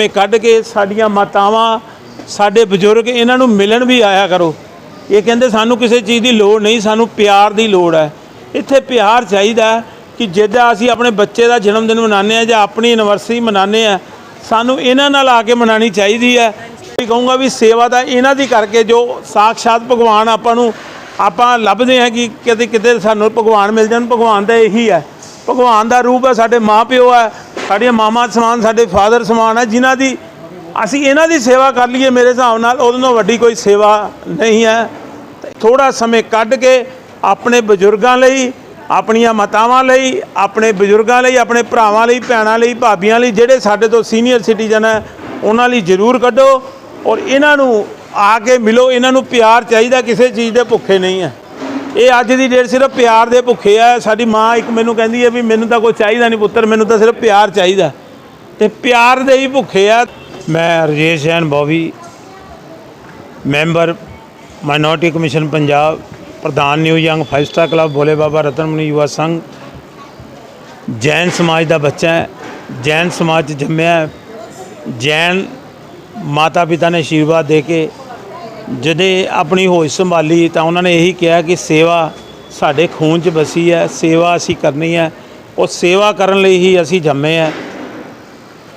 ਮੇ ਕੱਢ ਕੇ ਸਾਡੀਆਂ ਮਾਤਾਵਾਂ, ਸਾਡੇ ਬਜ਼ੁਰਗ ਇਹਨਾਂ ਨੂੰ ਮਿਲਣ ਵੀ ਆਇਆ ਕਰੋ। ਇਹ ਕਹਿੰਦੇ ਸਾਨੂੰ ਕਿਸੇ ਚੀਜ਼ ਦੀ ਲੋੜ ਨਹੀਂ, ਸਾਨੂੰ ਪਿਆਰ ਦੀ ਲੋੜ ਹੈ। ਇੱਥੇ ਪਿਆਰ ਚਾਹੀਦਾ ਕਿ ਜਿੱਦਾਂ ਅਸੀਂ ਆਪਣੇ ਬੱਚੇ ਦਾ ਜਨਮ ਦਿਨ ਮਨਾਉਂਦੇ ਆ ਜਾਂ ਆਪਣੀ ਐਨਵਰਸਰੀ ਮਨਾਉਂਦੇ ਆ ਸਾਨੂੰ ਇਹਨਾਂ ਨਾਲ ਆ ਕੇ ਮਨਾਉਣੀ ਚਾਹੀਦੀ ਹੈ। ਮੈਂ ਕਹੂੰਗਾ ਵੀ ਸੇਵਾ ਤਾਂ ਇਹਨਾਂ ਦੀ ਕਰਕੇ ਜੋ ਸਾਖਸ਼ਾਤ ਭਗਵਾਨ ਆਪਾਂ ਨੂੰ, ਆਪਾਂ ਲੱਭਦੇ ਹਾਂ ਕਿ ਕਿਤੇ ਕਿਤੇ ਸਾਨੂੰ ਭਗਵਾਨ ਮਿਲ ਜਾਣ, ਭਗਵਾਨ ਦਾ ਇਹੀ ਹੈ। ਭਗਵਾਨ ਦਾ ਰੂਪ ਹੈ, ਸਾਡੇ ਮਾਪਿਓ ਹੈ ਸਾਡੀਆਂ ਮਾਮਾ ਸਮਾਨ, ਸਾਡੇ ਫਾਦਰ ਸਮਾਨ ਹੈ, ਜਿਨ੍ਹਾਂ ਦੀ ਅਸੀਂ ਇਹਨਾਂ ਦੀ ਸੇਵਾ ਕਰ ਲਈਏ ਮੇਰੇ ਹਿਸਾਬ ਨਾਲ ਉਹਦੇ ਨਾਲੋਂ ਵੱਡੀ ਕੋਈ ਸੇਵਾ ਨਹੀਂ ਹੈ। ਥੋੜਾ ਸਮੇਂ ਕੱਢ ਕੇ ਆਪਣੇ ਬਜ਼ੁਰਗਾਂ ਲਈ, ਆਪਣੀਆਂ ਮਾਤਾਵਾਂ ਲਈ, ਆਪਣੇ ਬਜ਼ੁਰਗਾਂ ਲਈ, ਆਪਣੇ ਭਰਾਵਾਂ ਲਈ, ਭੈਣਾਂ ਲਈ, ਭਾਬੀਆਂ ਲਈ, ਜਿਹੜੇ ਸਾਡੇ ਤੋਂ ਸੀਨੀਅਰ ਸਿਟੀਜ਼ਨ ਹੈ, ਉਹਨਾਂ ਲਈ ਜ਼ਰੂਰ ਕੱਢੋ ਔਰ ਇਹਨਾਂ ਨੂੰ ਆ ਕੇ ਮਿਲੋ, ਇਹਨਾਂ ਨੂੰ ਪਿਆਰ ਚਾਹੀਦਾ, ਕਿਸੇ ਚੀਜ਼ ਦੇ ਭੁੱਖੇ ਨਹੀਂ ਹੈ। ਇਹ ਅੱਜ ਦੀ ਡੇਟ ਸਿਰਫ ਪਿਆਰ ਦੇ ਭੁੱਖੇ ਆ। ਸਾਡੀ ਮਾਂ ਇੱਕ ਮੈਨੂੰ ਕਹਿੰਦੀ ਹੈ ਵੀ ਮੈਨੂੰ ਤਾਂ ਕੋਈ ਚਾਹੀਦਾ ਨਹੀਂ ਪੁੱਤਰ, ਮੈਨੂੰ ਤਾਂ ਸਿਰਫ ਪਿਆਰ ਚਾਹੀਦਾ। ਤੇ ਪਿਆਰ ਦੇ ਹੀ ਭੁੱਖੇ ਆ। ਮੈਂ Rajesh Jain Bovi, member minority commission Punjab, ਪ੍ਰਧਾਨ new young five star club Bhole Baba Ratanmani Yuva Sangh, Jain ਸਮਾਜ ਦਾ ਬੱਚਾ ਹੈ। ਜੈਨ ਸਮਾਜ 'ਚ ਜੰਮਿਆ ਜੈਨ ਮਾਤਾ ਪਿਤਾ ਨੇ ਆਸ਼ੀਰਵਾਦ ਦੇ ਕੇ ਜਦੇ ਆਪਣੀ ਹੋਸ਼ ਸੰਭਾਲੀ ਤਾਂ ਉਹਨਾਂ ਨੇ ਇਹੀ ਕਿਹਾ ਕਿ ਸੇਵਾ ਸਾਡੇ ਖੂਨ 'ਚ ਵਸੀ ਹੈ, ਸੇਵਾ ਅਸੀਂ ਕਰਨੀ ਹੈ। ਉਹ ਸੇਵਾ ਕਰਨ ਲਈ ਹੀ ਅਸੀਂ ਜੰਮੇ ਹੈ।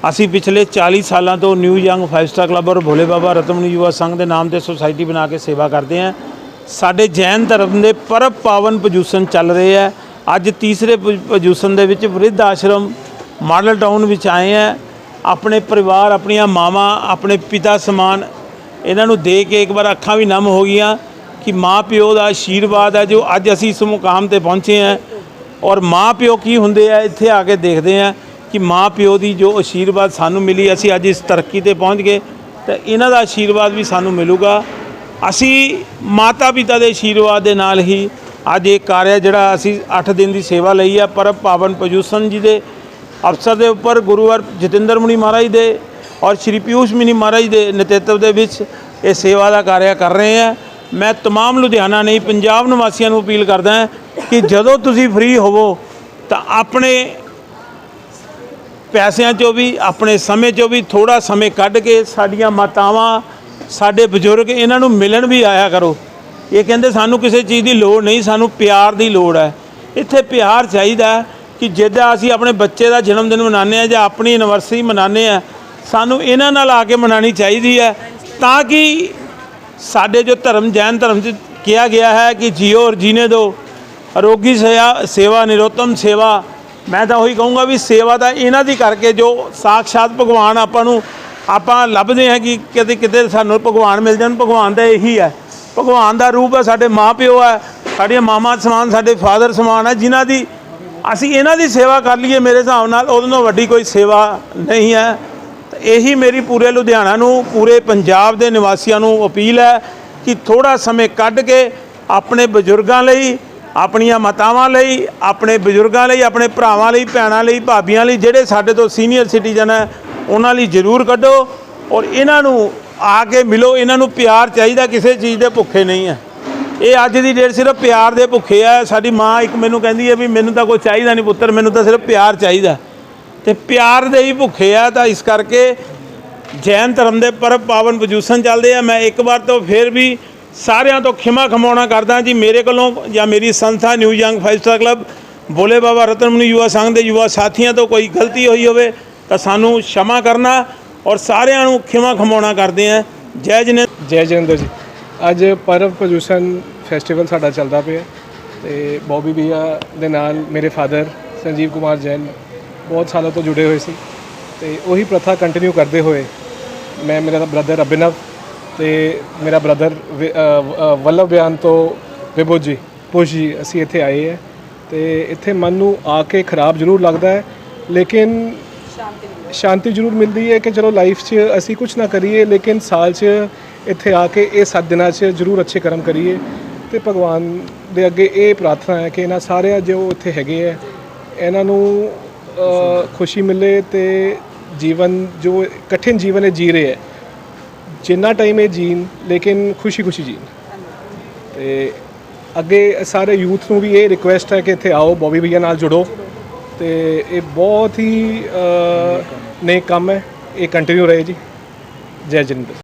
ਅਸੀਂ ਪਿਛਲੇ 40 ਸਾਲਾਂ ਤੋਂ new young five star club ਔਰ ਭੋਲੇ ਬਾਬਾ ਰਤਨਮਨੀ ਯੁਵਾ ਸੰਘ ਦੇ ਨਾਮ ਤੇ ਸੁਸਾਇਟੀ ਬਣਾ ਕੇ ਸੇਵਾ ਕਰਦੇ ਹਾਂ। ਸਾਡੇ ਜੈਨ ਧਰਮ ਦੇ ਪਰਬ ਪਾਵਨ ਪਜੂਸ਼ਨ ਚੱਲ ਰਹੇ ਹੈ। ਅੱਜ ਤੀਸਰੇ ਪਜੂਸ਼ਨ ਦੇ ਵਿੱਚ ਵ੍ਰਿਧ ਆਸ਼ਰਮ ਮਾਡਲ ਟਾਊਨ ਵਿੱਚ ਆਏ ਹੈ। ਆਪਣੇ ਪਰਿਵਾਰ, ਆਪਣੀਆਂ ਮਾਵਾਂ, ਆਪਣੇ ਪਿਤਾ ਸਮਾਨ ਇਹਨਾਂ ਨੂੰ ਦੇ ਕੇ ਇੱਕ ਵਾਰ ਅੱਖਾਂ ਵੀ ਨਮ ਹੋ ਗਈਆਂ ਕਿ ਮਾਂ ਪਿਓ ਦਾ ਆਸ਼ੀਰਵਾਦ ਹੈ ਜੋ ਅੱਜ ਅਸੀਂ ਇਸ ਮੁਕਾਮ ਤੇ ਪਹੁੰਚੇ ਹਾਂ। ਔਰ ਮਾਂ ਪਿਓ ਕੀ ਹੁੰਦੇ ਆ, ਇੱਥੇ ਆ ਕੇ ਦੇਖਦੇ ਆ ਕਿ ਮਾਂ ਪਿਓ ਦੀ ਜੋ ਆਸ਼ੀਰਵਾਦ ਸਾਨੂੰ ਮਿਲੀ, ਅਸੀਂ ਅੱਜ ਇਸ ਤਰੱਕੀ ਤੇ ਪਹੁੰਚ ਗਏ ਤਾਂ ਇਹਨਾਂ ਦਾ ਆਸ਼ੀਰਵਾਦ ਵੀ ਸਾਨੂੰ ਮਿਲੂਗਾ। ਅਸੀਂ ਮਾਤਾ ਪਿਤਾ ਦੇ ਆਸ਼ੀਰਵਾਦ ਦੇ ਨਾਲ ਹੀ ਅੱਜ ਇਹ ਕਾਰਿਆ ਜਿਹੜਾ ਅਸੀਂ 8 ਦਿਨ ਦੀ ਸੇਵਾ ਲਈ ਆ, ਪਰਮ ਪਾਵਨ ਪਜੂਸ਼ਨ ਜੀ ਦੇ ਅਵਸਰ ਦੇ ਉੱਪਰ ਗੁਰੂਵਰ ਜਤਿੰਦਰ ਮੁਨੀ ਮਹਾਰਾਜ ਦੇ ਔਰ ਸ਼੍ਰੀ ਪਿਊਸ਼ ਮੁਨੀ ਮਹਾਰਾਜ ਦੇ ਨੇਤਰਤਵ ਦੇ ਵਿੱਚ ਇਹ ਸੇਵਾ ਦਾ ਕਾਰਿਆ ਕਰ ਰਹੇ ਹਾਂ ਮੈਂ तमाम ਲੁਧਿਆਣਾ ਨਹੀਂ ਪੰਜਾਬ ਨਿਵਾਸੀਆਂ ਨੂੰ ਅਪੀਲ ਕਰਦਾ ਹਾਂ ਕਿ ਜਦੋਂ ਤੁਸੀਂ ਫ੍ਰੀ ਹੋਵੋ ਤਾਂ ਆਪਣੇ ਪੈਸਿਆਂ 'ਚੋਂ ਵੀ ਆਪਣੇ ਸਮੇਂ 'ਚੋਂ ਵੀ ਥੋੜਾ ਸਮੇਂ ਕੱਢ ਕੇ ਸਾਡੀਆਂ ਮਾਤਾਵਾਂ ਸਾਡੇ ਬਜ਼ੁਰਗ ਇਹਨਾਂ ਨੂੰ ਮਿਲਣ ਵੀ ਆਇਆ ਕਰੋ ਇਹ ਕਹਿੰਦੇ ਸਾਨੂੰ ਕਿਸੇ ਚੀਜ਼ ਦੀ ਲੋੜ ਨਹੀਂ ਸਾਨੂੰ ਪਿਆਰ ਦੀ ਲੋੜ ਹੈ ਇੱਥੇ ਪਿਆਰ ਚਾਹੀਦਾ ਹੈ ਕਿ ਜਿੱਦਾਂ ਅਸੀਂ ਆਪਣੇ ਬੱਚੇ ਦਾ ਜਨਮ ਦਿਨ ਮਨਾਉਂਦੇ ਆ ਜਾਂ ਆਪਣੀ ਐਨਵਰਸਰੀ ਮਨਾਉਂਦੇ ਆ ਸਾਨੂੰ ਇਹਨਾਂ ਨਾਲ ਆ ਕੇ ਮਨਾਉਣੀ ਚਾਹੀਦੀ ਹੈ ਤਾਂ ਕਿ ਸਾਡੇ ਜੋ ਧਰਮ, ਜੈਨ ਧਰਮ 'ਚ ਕਿਹਾ ਗਿਆ ਹੈ ਕਿ ਜੀਓ ਔਰ ਜੀਨੇ ਦੋ। ਅਰੋਗੀ ਸੇਵਾ ਸੇਵਾ ਨਿਰੋਤਮ ਸੇਵਾ। ਮੈਂ ਤਾਂ ਉਹੀ ਕਹੂੰਗਾ ਵੀ ਸੇਵਾ ਤਾਂ ਇਹਨਾਂ ਦੀ ਕਰਕੇ ਜੋ ਸਾਖਸ਼ਾਤ ਭਗਵਾਨ ਆਪਾਂ ਨੂੰ ਆਪਾਂ ਲੱਭਦੇ ਹਾਂ ਕਿ ਕਿਤੇ ਕਿਤੇ ਸਾਨੂੰ ਭਗਵਾਨ ਮਿਲ ਜਾਣ। ਭਗਵਾਨ ਦਾ ਇਹੀ ਹੈ। ਭਗਵਾਨ ਦਾ ਰੂਪ ਹੈ, ਸਾਡੇ ਮਾਪਿਓ ਹੈ, ਸਾਡੀਆਂ ਮਾਮਾ ਸਮਾਨ, ਸਾਡੇ ਫਾਦਰ ਸਮਾਨ ਹੈ, ਜਿਨ੍ਹਾਂ ਦੀ ਅਸੀਂ ਇਹਨਾਂ ਦੀ ਸੇਵਾ ਕਰ ਲਈਏ ਮੇਰੇ ਹਿਸਾਬ ਨਾਲ, ਉਹਦੇ ਨਾਲੋਂ ਵੱਡੀ ਕੋਈ ਸੇਵਾ ਨਹੀਂ ਹੈ। ਇਹੀ ਮੇਰੀ ਪੂਰੇ ਲੁਧਿਆਣਾ ਨੂੰ, ਪੂਰੇ ਪੰਜਾਬ ਦੇ ਨਿਵਾਸੀਆਂ ਨੂੰ ਅਪੀਲ ਹੈ ਕਿ ਥੋੜਾ ਸਮੇਂ ਕੱਢ ਕੇ ਆਪਣੇ ਬਜ਼ੁਰਗਾਂ ਲਈ, ਆਪਣੀਆਂ ਮਾਤਾਵਾਂ ਲਈ, ਆਪਣੇ ਬਜ਼ੁਰਗਾਂ ਲਈ, ਆਪਣੇ ਭਰਾਵਾਂ ਲਈ, ਭੈਣਾਂ ਲਈ, ਭਾਬੀਆਂ ਲਈ, ਜਿਹੜੇ ਸਾਡੇ ਤੋਂ ਸੀਨੀਅਰ ਸਿਟੀਜ਼ਨ ਹੈ, ਉਹਨਾਂ ਲਈ ਜ਼ਰੂਰ ਕੱਢੋ ਔਰ ਇਹਨਾਂ ਨੂੰ ਆ ਕੇ ਮਿਲੋ, ਇਹਨਾਂ ਨੂੰ ਪਿਆਰ ਚਾਹੀਦਾ, ਕਿਸੇ ਚੀਜ਼ ਦੇ ਭੁੱਖੇ ਨਹੀਂ ਹੈ। ਇਹ ਅੱਜ ਦੀ ਡੇਟ ਸਿਰਫ ਪਿਆਰ ਦੇ ਭੁੱਖੇ ਆ, ਸਾਡੀ ਮਾਂ ਇੱਕ ਮੈਨੂੰ ਕਹਿੰਦੀ ਹੈ ਵੀ ਮੈਨੂੰ ਤਾਂ ਕੋਈ ਚਾਹੀਦਾ ਨਹੀਂ ਪੁੱਤਰ, ਮੈਨੂੰ ਤਾਂ ਸਿਰਫ ਪਿਆਰ ਚਾਹੀਦਾ। ਤੇ ਪਿਆਰ ਦੇ ਹੀ ਭੁੱਖੇ ਆ, ਤਾਂ ਇਸ ਕਰਕੇ ਜੈਨ ਧਰਮ ਦੇ ਪਰਬ ਪਾਵਨ ਵਜੂਸਨ ਚੱਲਦੇ ਆ। ਮੈਂ ਇੱਕ ਵਾਰ ਤੋਂ ਫੇਰ ਵੀ ਸਾਰਿਆਂ ਤੋਂ ਖਿਮਾ ਖਮਾਉਣਾ ਕਰਦਾ ਜੀ, ਮੇਰੇ ਕੋਲੋਂ ਜਾਂ ਮੇਰੀ ਸੰਸਥਾ new young five star club, Bhole Baba Ratanmani ਯੁਵਾ ਸੰਘ ਦੇ ਯੁਵਾ ਸਾਥੀਆਂ ਤੋਂ ਕੋਈ ਗਲਤੀ ਹੋਈ ਹੋਵੇ, ਤਾਂ ਸਾਨੂੰ ਸ਼ਮਾ ਕਰਨਾ ਔਰ ਸਾਰਿਆਂ ਨੂੰ ਖਿਮਾ ਖਮਾਉਣਾ ਕਰਦੇ ਆ। ਜੈ ਜਨ ਜੈ ਜਨਦਰ ਜੀ। ਅੱਜ ਪਰਵ ਪ੍ਰਦੂਸ਼ਣ ਫੈਸਟੀਵਲ ਸਾਡਾ ਚੱਲਦਾ ਪਿਆ ਤੇ ਬੋਬੀ ਬੀਆ ਦੇ ਨਾਲ ਮੇਰੇ ਫਾਦਰ ਸੰਜੀਵ ਕੁਮਾਰ ਜੈਨ ਬਹੁਤ ਸਾਲਾਂ ਤੋਂ ਜੁੜੇ ਹੋਏ ਸੀ ਤੇ ਉਹੀ ਪ੍ਰਥਾ ਕੰਟੀਨਿਊ ਕਰਦੇ ਹੋਏ ਮੈਂ ਮੇਰਾ ਬ੍ਰਦਰ ਅਭਿਨਵ ਤੇ ਮੇਰਾ ਬ੍ਰਦਰ ਵੱਲਭ ਬਿਆਨ ਤੋਂ ਵਿਭੂ ਜੀ ਪੁਸ਼ ਅਸੀਂ ਇੱਥੇ ਆਏ ਹੈ ਤੇ ਇੱਥੇ ਮਨ ਨੂੰ ਆ ਕੇ ਖਰਾਬ ਜ਼ਰੂਰ ਲੱਗਦਾ ਹੈ ਲੇਕਿਨ ਸ਼ਾਂਤੀ ਜ਼ਰੂਰ ਮਿਲਦੀ ਹੈ। ਕਿ ਚਲੋ ਲਾਈਫ 'ਚ ਅਸੀਂ ਕੁਝ ਨਾ ਕਰੀਏ ਲੇਕਿਨ ਸਾਲ 'ਚ ਇੱਥੇ ਆ ਕੇ ਇਹ ਸੱਤ ਦਿਨਾਂ 'ਚ ਜ਼ਰੂਰ ਅੱਛੇ ਕਰਮ ਕਰੀਏ ਤੇ ਭਗਵਾਨ ਦੇ ਅੱਗੇ ਇਹ ਪ੍ਰਾਰਥਨਾ ਹੈ ਕਿ ਇਹਨਾਂ ਸਾਰਿਆਂ ਜੋ ਇੱਥੇ ਹੈਗੇ ਹੈ ਇਹਨਾਂ ਨੂੰ ਖੁਸ਼ੀ ਮਿਲੇ ਤੇ ਜੀਵਨ, ਜੋ ਕਠਿਨ ਜੀਵਨ ਇਹ ਜੀ ਰਹੇ ਹੈ, ਜਿੰਨਾ ਟਾਈਮ ਇਹ ਜੀਣ, ਲੇਕਿਨ ਖੁਸ਼ੀ ਖੁਸ਼ੀ ਜੀਣ। ਤੇ ਅੱਗੇ ਸਾਰੇ ਯੂਥ ਨੂੰ ਵੀ ਇਹ ਰਿਕੁਐਸਟ ਹੈ ਕਿ ਇੱਥੇ ਆਓ, ਬੋਬੀ ਭਈਆ ਨਾਲ ਜੁੜੋ। ਤੇ ਇਹ ਬਹੁਤ ਹੀ ਨੇ ਕੰਮ ਹੈ। ਇਹ ਕੰਟੀਨਿਊ ਰਹੇ ਜੀ। ਜੈ ਜਨਿੰਦਰ